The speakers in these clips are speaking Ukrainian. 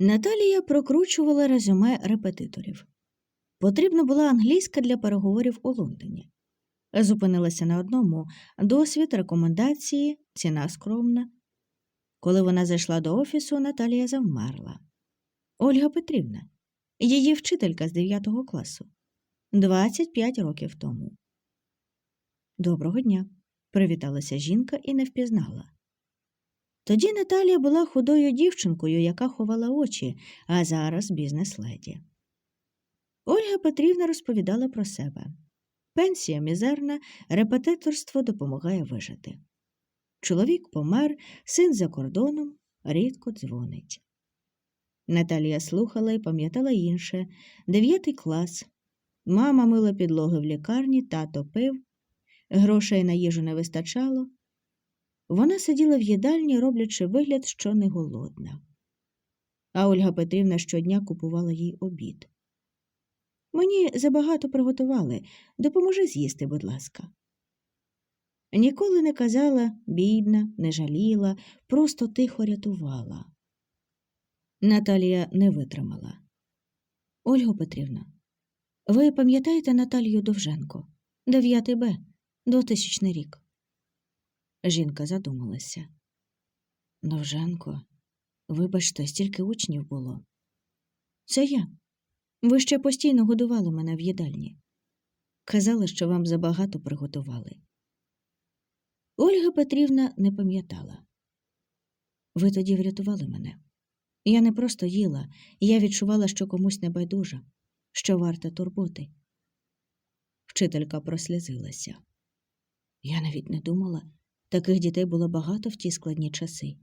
Наталія прокручувала резюме репетиторів. Потрібна була англійська для переговорів у Лондоні. Зупинилася на одному досвід, рекомендації, ціна скромна. Коли вона зайшла до офісу, Наталія завмерла. Ольга Петрівна, її вчителька з 9 класу, 25 років тому. Доброго дня, привіталася жінка і не впізнала. Тоді Наталія була худою дівчинкою, яка ховала очі, а зараз бізнес-леді. Ольга Петрівна розповідала про себе. Пенсія мізерна, репетиторство допомагає вижити. Чоловік помер, син за кордоном, рідко дзвонить. Наталія слухала і пам'ятала інше дев'ятий клас. Мама мила підлоги в лікарні, тато пив, грошей на їжу не вистачало. Вона сиділа в їдальні, роблячи вигляд, що не голодна. А Ольга Петрівна щодня купувала їй обід. Мені забагато приготували. Допоможи з'їсти, будь ласка. Ніколи не казала бідна, не жаліла, просто тихо рятувала. Наталія не витримала. Ольго Петрівна, ви пам'ятаєте Наталію Довженко, 9 Б, 2000 рік? Жінка задумалася. Довженко, вибачте, стільки учнів було. Це я. Ви ще постійно годували мене в їдальні. Казали, що вам забагато приготували. Ольга Петрівна не пам'ятала. Ви тоді врятували мене. Я не просто їла, я відчувала, що комусь небайдужа, що варта турботи. Вчителька прослізилася. Я навіть не думала, таких дітей було багато в ті складні часи.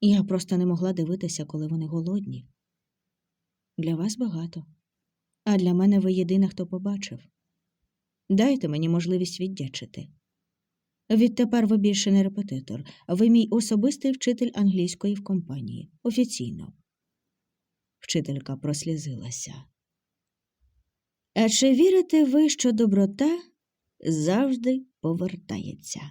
Я просто не могла дивитися, коли вони голодні. Для вас багато, а для мене ви єдина, хто побачив. Дайте мені можливість віддячити. Відтепер ви більше не репетитор, ви мій особистий вчитель англійської в компанії. Офіційно. Вчителька прослізилася. А чи вірите ви, що доброта завжди повертається?